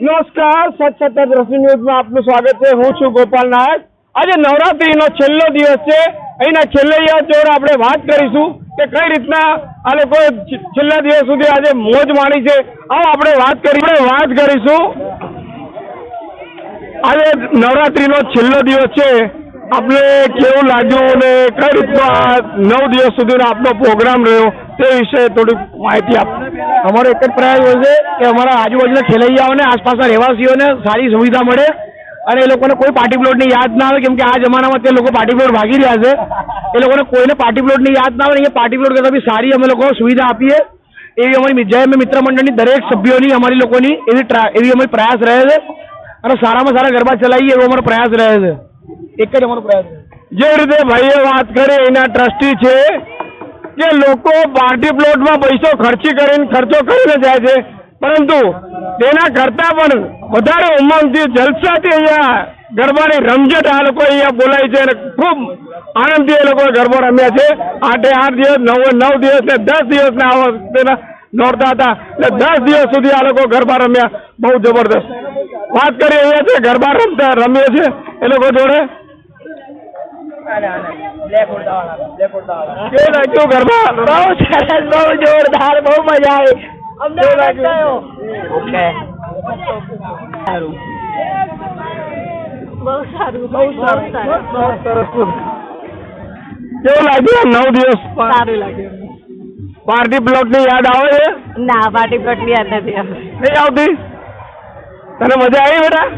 નમસ્કાર, સત સતત રસી ન્યૂઝમાં આપનું સ્વાગત છે. હું છું ગોપાલ નાયક. આજે નવરાત્રીનો છેલ્લો દિવસ છે. અહીંના છેલ્લૈયા ચોર આપણે વાત કરીશું કે કઈ રીતના આ લોકો છેલ્લા દિવસ સુધી આજે મોજ માણી છે. આવો આપણે વાત કરી વાત કરીશું. આજે નવરાત્રીનો છેલ્લો દિવસ છે. આપણે કેવું લાગ્યું ને કઈ રીતનો નવ દિવસ સુધીનો આપનો પ્રોગ્રામ રહ્યો? તે વિશે થોડીક માહિતી આપ. અમારો એક જ પ્રયાસ હોય છે કે અમારા આજુબાજુના ખેલૈયાઓને, આસપાસના રહેવાસીઓને સારી સુવિધા મળે અને એ લોકોને કોઈ પાર્ટી પ્લોટની યાદ ના આવે, કેમ કે આ જમાનામાં તે લોકો પાર્ટી પ્લોટ ભાગી રહ્યા છે. એ લોકોને કોઈને પાર્ટી પ્લોટની યાદ ના આવે અહીંયા પાર્ટી પ્લોટ કરતાં બી સારી અમે લોકો સુવિધા આપીએ. એવી અમારી જય મિત્ર મંડળની દરેક સભ્યોની, અમારી લોકોની એવી એવી અમારી પ્રયાસ રહે છે. અને સારામાં સારા ગરબા ચલાવીએ એવો અમારો પ્રયાસ રહે છે. એક જ અમારો પ્રયાસ જે રીતે ભાઈએ વાત કરી, એના ટ્રસ્ટી છે. કે લોકો પાર્ટી પ્લોટમાં પૈસો ખર્ચી કરીને ખર્ચો કરીને જાય છે. પરંતુ તેના કરતાં પણ વધારે ઉમંગથી જલસાથી અહીંયા ગરબાની રમઝટ આ લોકો અહીંયા બોલાય છે અને ખૂબ આનંદથી એ લોકોએ ગરબા રમ્યા છે. આઠે આઠ દિવસ, નવ નવ દિવસ ને દસ દિવસના તેના નોરતા હતા. એટલે દસ દિવસ સુધી આ લોકો ગરબા રમ્યા. બહુ જબરદસ્ત. વાત કરી અહીંયા છે ગરબા રમતા, રમીએ છે એ લોકો જોડે. જોરદાર બહુ મજા આવી અમને. ઓકે નવ દિવસ સારું લાગ્યું પાર્ટી પ્લોટની યાદ આવે ના પાર્ટી પ્લોટની યાદ નથી આવતી. નહીં આવતી તને મજા આવી બેટા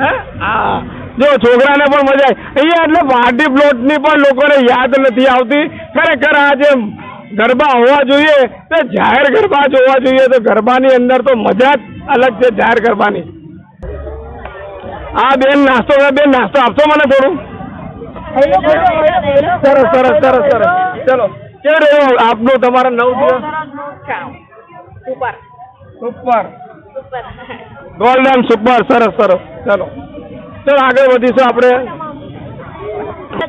હે? જો છોકરાને પણ મજા આવી. અહીંયા એટલે પાર્ટી પ્લોટની પણ લોકોને યાદ નથી આવતી. ખરેખર આ જે ગરબા હોવા જોઈએ તે જાહેર ગરબા જ હોવા જોઈએ તો ગરબાની અંદર તો મજા જ અલગ છે જાહેર ગરબાની. આ બેન નાસ્તો બેન નાસ્તો આપશો મને થોડું? સરસ સરસ સરસ સરસ. ચલો કેવું રહ્યું આપનું તમારા નવ દિવસ? સુપર. Golden super. સરસ સરસ. ચલો. ચલો આગળ વધીશું આપણે.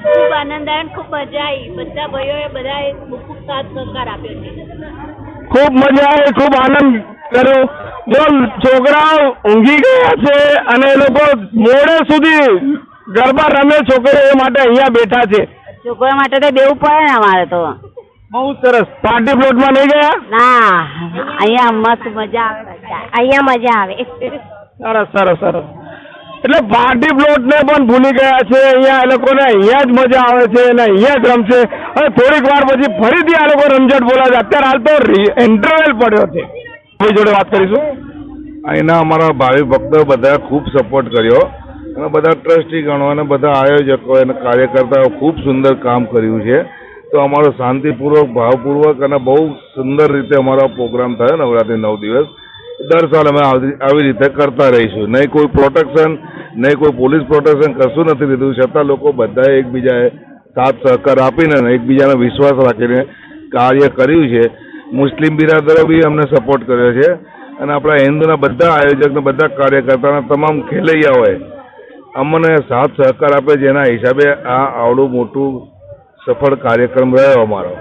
ખૂબ આનંદ આવ્યો ખૂબ મજા આવી. બધા ભાઈઓએ બધાએ ખૂબ ખૂબ સાથ સહકાર આપ્યો છે. ખૂબ મજા આવી ખૂબ આનંદ કર્યો. જો છોકરાઓ ઊંઘી ગયા છે અને એ લોકો મોડે સુધી ગરબા રમે છોકરો એ માટે અહીંયા બેઠા છે. છોકરા માટે તો દેવું પડે ને અમારે તો. બહુ સરસ. પાર્ટી પ્લોટમાં નહીં ગયા? ના અહીંયા મસ્ત મજા આવે. અહીંયા મજા આવે. સરસ સરસ સરસ. એટલે પાર્ટી પ્લોટ ને પણ ભૂલી ગયા છે. અહીંયા એ લોકોને અહીંયા જ મજા આવે છે અને અહીંયા જ રમશે. અને થોડીક વાર પછી ફરીથી આ લોકો રમઝટ બોલાવે છે અત્યારે હાલ તો ઇન્ટરવેલ પડ્યો છે. ભાઈ જોડે વાત કરીશું? અહીંના અમારા ભાવિ ભક્તો બધા ખૂબ સપોર્ટ કર્યો. અને બધા ટ્રસ્ટી ગણો અને બધા આયોજકો અને કાર્યકર્તાઓ ખૂબ સુંદર કામ કર્યું છે. તો અમારો શાંતિપૂર્વક, ભાવપૂર્વક અને બહુ સુંદર રીતે અમારો પ્રોગ્રામ થયો નવરાત્રી નવ દિવસ. દર સાલ અમે આવી રીતે કરતા રહીશું. નહીં કોઈ પ્રોટેક્શન નહીં કોઈ પોલીસ પ્રોટેક્શન કશું નથી લીધું. છતાં લોકો બધાએ એકબીજાએ સાથ સહકાર આપીને એકબીજાનો વિશ્વાસ રાખીને કાર્ય કર્યું છે. મુસ્લિમ બિરાદરો બી અમને સપોર્ટ કર્યો છે. અને આપણા હિન્દુના બધા આયોજકને, બધા કાર્યકર્તાના તમામ ખેલૈયાઓએ અમને સાથ સહકાર આપે જેના હિસાબે આ આવડું મોટું સફળ કાર્યક્રમ રહ્યો અમારો.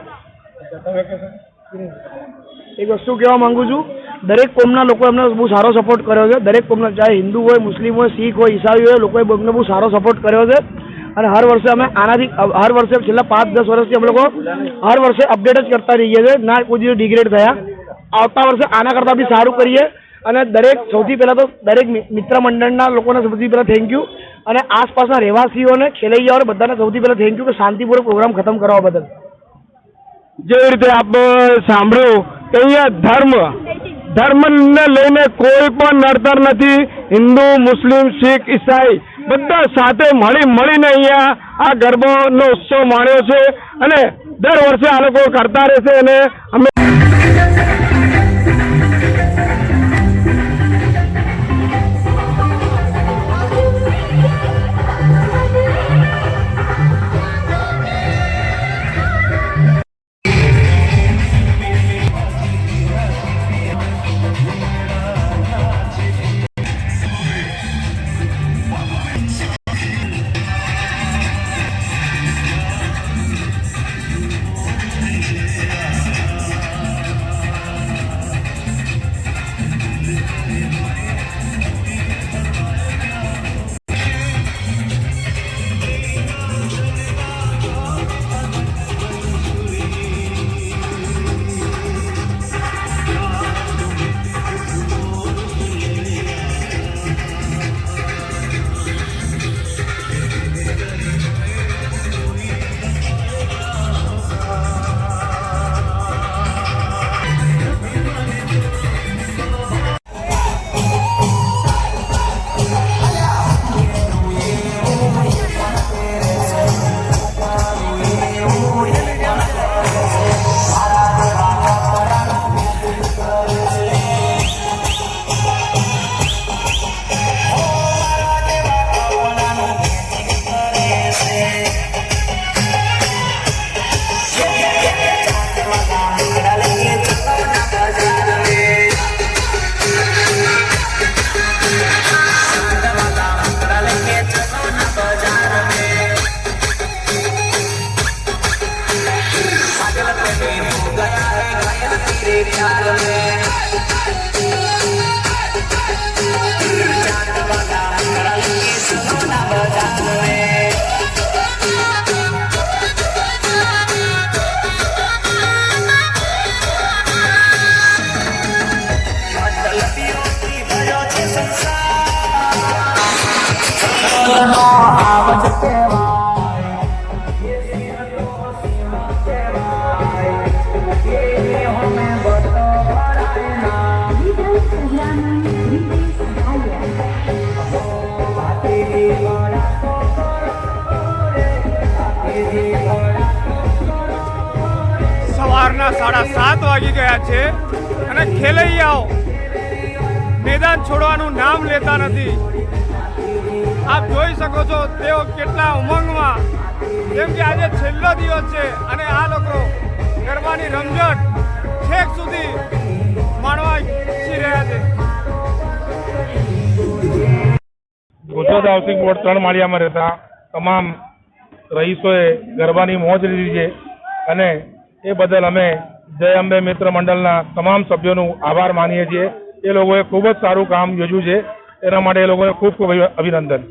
એક વસ્તુ કહેવા માંગુ છું. દરેક કોમના લોકો એમને બહુ સારો સપોર્ટ કર્યો છે. દરેક કોમના, ચાહે હિન્દુ હોય, મુસ્લિમ હોય, શીખ હોય, ઈસાઈ હોય લોકોએ અમને બહુ સારો સપોર્ટ કર્યો છે. અને હર વર્ષે અમે આનાથી, હર વર્ષે છેલ્લા પાંચ, દસ વર્ષથી અમે લોકો હર વર્ષે અપડેટ જ કરતા રહીએ છીએ. ના કોઈ દિવસ ડિગ્રેડ થયા. આવતા વર્ષે આના કરતાં બી સારું કરીએ. અને દરેક, સૌથી પહેલાં તો દરેક મિત્ર મંડળના લોકોને સૌથી પહેલાં થેન્ક યુ અને આસપાસના રહેવાસીઓને, ખેલૈયાઓને બધાને સૌથી પહેલાં થેન્ક યુ કે શાંતિપૂર્વક પ્રોગ્રામ ખતમ કરવા બદલ. જેવી રીતે આપ સાંભળ્યું કે અહીંયા ધર્મ ધર્મને લઈને કોઈ પણ નડતર નથી. હિન્દુ, મુસ્લિમ, શીખ, ઈસાઈ બધા સાથે મળી મળીને અહીંયા આ ગરબાનો ઉત્સવ માણ્યો છે. અને દર વર્ષે આ લોકો કરતા રહેશે અને અમે तेरू गया है गया तेरे प्यार में સવારના સાડા સાત વાગી ગયા છે અને ખેલૈયાઓ મેદાન છોડવાનું નામ લેતા નથી. આપ જોઈ શકો છો તેઓ કેટલા ઉમંગમાં જેમ કે આજે છેલ્લો દિવસ છે અને આ લોકો ગરબાની રમઝટ છેક સુધી માણવા ઈચ્છી રહ્યા છે. ગુજરાત હાઉસિંગ બોર્ડ ત્રણ માળિયામાં રહેતા તમામ રહીશોએ ગરબાની મોજ લીધી છે અને એ બદલ અમે જય અંબે મિત્ર મંડળના તમામ સભ્યોનું આભાર માનીએ છીએ. એ લોકોએ ખૂબ જ સારું કામ યોજ્યું છે. એના માટે એ લોકોને ખૂબ ખૂબ અભિનંદન.